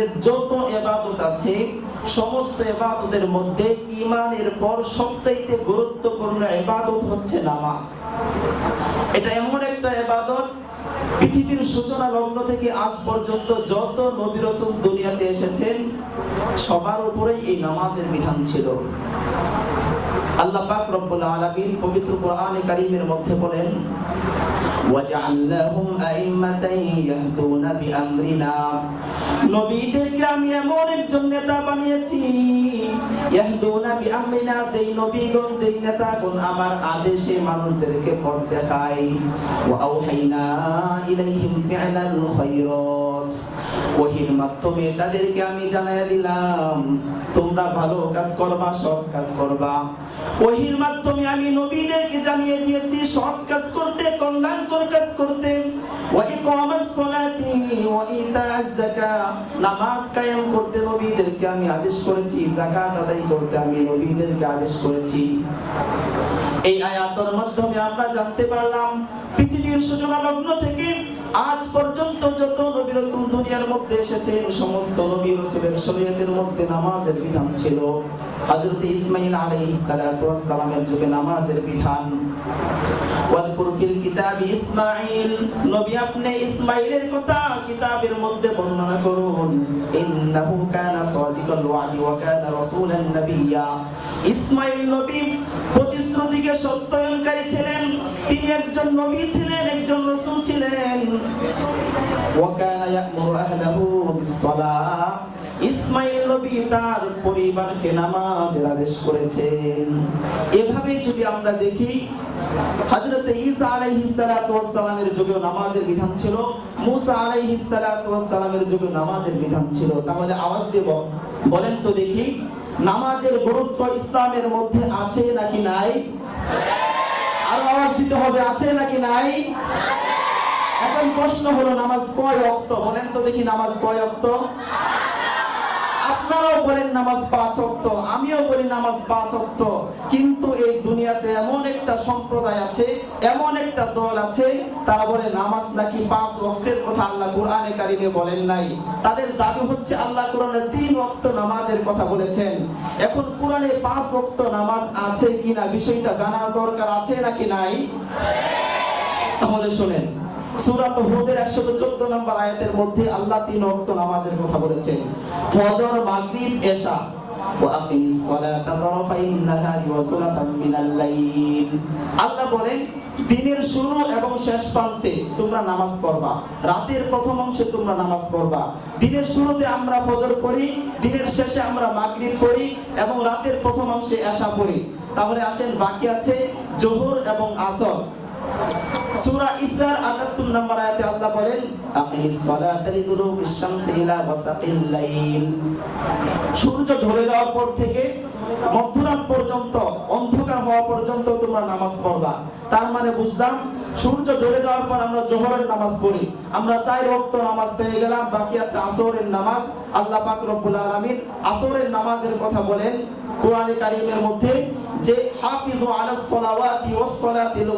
দুনিয়াতে যত এবাদত আছে, সমস্ত এবাদতের মধ্যে ইমানের পর সবচাইতে গুরুত্বপূর্ণ এবাদত হচ্ছে নামাজ। এটা এমন একটা এবাদত, পৃথিবীর সূচনা লগ্ন থেকে আজ পর্যন্ত যত নবী রসুল দুনিয়াতে এসেছেন, সবার উপরেই এই নামাজের বিধান ছিল। আল্লাহ পাক রব্বুল আলামিন পবিত্র কোরআনে কারীমের মধ্যে বলেন ওয়াজআলনাহুম আইম্মাতান ইয়াহদুনা বিআমরিনা নবীদেরকে আমি এমন একজন নেতা বানিয়েছি ইয়াহদুনা বিআমরিনা যেই নবীগণ, যেই নেতাগণ আমার আদেশে মানুষদেরকে পথ দেখায়। ওয়া আওহাইনা ইলাইহিম ফিআলাল খায়রাত ওহির মাধ্যমে তাদেরকে আমি জানাই দিলাম, তোমরা ভালো কাজ করবা, সৎ কাজ করবা। ওহির মাধ্যমে আমি নবীদেরকে জানিয়ে দিয়েছি, সৎ কাজ করতে, কল্যাণকর কাজ করতে। নামাজ কায়েম করতে নবীদেরকে আমি আদেশ করেছি, যাকাত আদায় করতে আমি নবীদেরকে আদেশ করেছি। এই আয়াতের মাধ্যমে আমরা জানতে পারলাম, পৃথিবীর সূচনা লগ্ন থেকে আজ পর্যন্ত যত নবী রাসূল দুনিয়ার মধ্যে এসেছেন, সমস্ত নবী রাসূলের শরীয়তের মধ্যে নামাজের বিধান ছিল। হযরত ইসমাঈল আলাইহিস সালাতু ওয়াস সালামের যুগে নামাজের বিধান। ওয়াদকুর ফিল কিতাবি ইসমাঈল, নবী আপনি ইসমাঈলের কথা কিতাবের মধ্যে বর্ণনা করুন। ইন্নাহু কানা সাদিকাল ওয়াদি ওয়া কানা রাসূলান নাবিয়্যা ইসমাঈল নবী প্রতিশ্রুতিকে সত্যায়নকারী ছিলেন। তিনি একজন নবী ছিলেন একজন রাসূল ছিলেন। ওয়া কানা ইয়া'মুরু আহলাহু বিস-সালাহ। ইসমাইল নবী তার পরিবারকে নামাজের আদেশ করেছেন। এভাবে যদি আমরা দেখি হযরত ঈসা আলাইহিস সালাতু ওয়াস সালামের যুগে নামাজের বিধান ছিল মুসা আলাইহিস সালাতু ওয়াস সালামের যুগে নামাজের বিধান ছিল। তাহলে আওয়াজ দেব। বলেন তো দেখি। নামাজের গুরুত্ব ইসলামের মধ্যে আছে নাকি নাই? আর আওয়াজ দিতে হবে, আছে নাকি নাই? এখন প্রশ্ন হলো, নামাজ কয় অক্ত? বলেন তো দেখি নামাজ কয় অক্ত? আপনারাও বলেন নামাজ পাঁচ অক্ত আমিও বলি নামাজ পাঁচ অক্ত কিন্তু এই দুনিয়াতে এমন একটা সম্প্রদায় আছে, এমন একটা দল আছে, তারা বলে নামাজ নাকি পাঁচ ওয়াক্তের কথা আল্লাহ কোরআনে কারিমে বলেন নাই। তাদের দাবি হচ্ছে আল্লাহ কোরআনে তিন ওয়াক্ত নামাজের কথা বলেছেন। এখন কোরআনে পাঁচ ওয়াক্ত নামাজ আছে কিনা বিষয়টা জানার দরকার আছে নাকি নাই? তাহলে শোনেন। সূরাত হুদের 114 নম্বর আয়াতের মধ্যে আল্লাহ তিন নামাজের কথা বলেছেন, ফজর, মাগরিব দিনের শুরু এবং শেষ প্রান্তে তোমরা নামাজ পড়বা, রাতের প্রথম অংশে তোমরা নামাজ পড়বা। দিনের শুরুতে আমরা ফজর পড়ি, দিনের শেষে আমরা মাগরিব পড়ি এবং রাতের প্রথম অংশে এশা পড়ি। তাহলে আসেন বাকি আছে জোহর এবং আসর। সূরা ইসরার 78 নম্বর আয়াতে আল্লাহ বলেন আকিমিস শামসি ইলা ওয়াসাকিল লাইল। সূর্য ঢলে যাওয়ার পর থেকে মধ্যরাত পর্যন্ত, অন্ধকার হওয়া পর্যন্ত তোমরা নামাজ পড়বা। তার মানে বুঝলাম, সূর্য ঢলে যাওয়ার পর আমরা জোহরের নামাজ পড়ি। আমরা চাই ওয়াক্ত নামাজ পেয়ে গেলাম, বাকি আছে আসরের নামাজ। আল্লাহ পাক রব্বুল আলামিন আসরের নামাজের কথা বলেন কোরআনে কারিমের মধ্যে যে হাফিজু আলাস সালাওয়াতি ওয়াস সালাতিল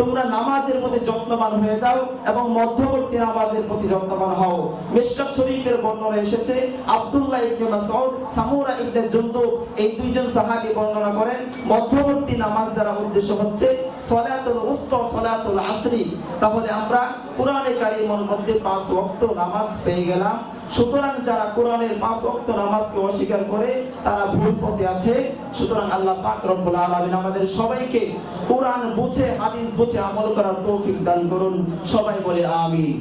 তোমরা নামাজের প্রতি যত্নবান হয়ে যাও এবং মধ্যবর্তী নামাজের প্রতি যত্নবান হও। মিশকাত শরীফের বর্ণনা এসেছে, আব্দুল্লাহ ইবনে মাসউদ, সামুরা ইবনে জুনদুব এই দুইজন সাহাবী বর্ণনা করেন, মধ্যবর্তী নামাজ দ্বারা উদ্দেশ্য হচ্ছে সালাতুল উসতা সালাতুল আসরি। তাহলে আমরা কোরআনে কারিমের মধ্যে পাঁচ ওয়াক্ত নামাজ পেয়ে গেলাম। সুতরাং যারা কোরআনের পাঁচ ওয়াক্ত নামাজকে অস্বীকার করে, তারা ভুল পথে আছে। সুতরাং আল্লাহ পাক রব্বুল আলামিন আমাদের সবাইকে কোরআন বুঝে, হাদিস বুঝে আমল করার তৌফিক দান করুন। সবাই বলে আমিন।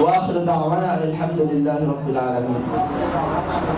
ওয়া আখিরু দাওয়ানা আলহামদুলিল্লাহি রাব্বিল আলামিন।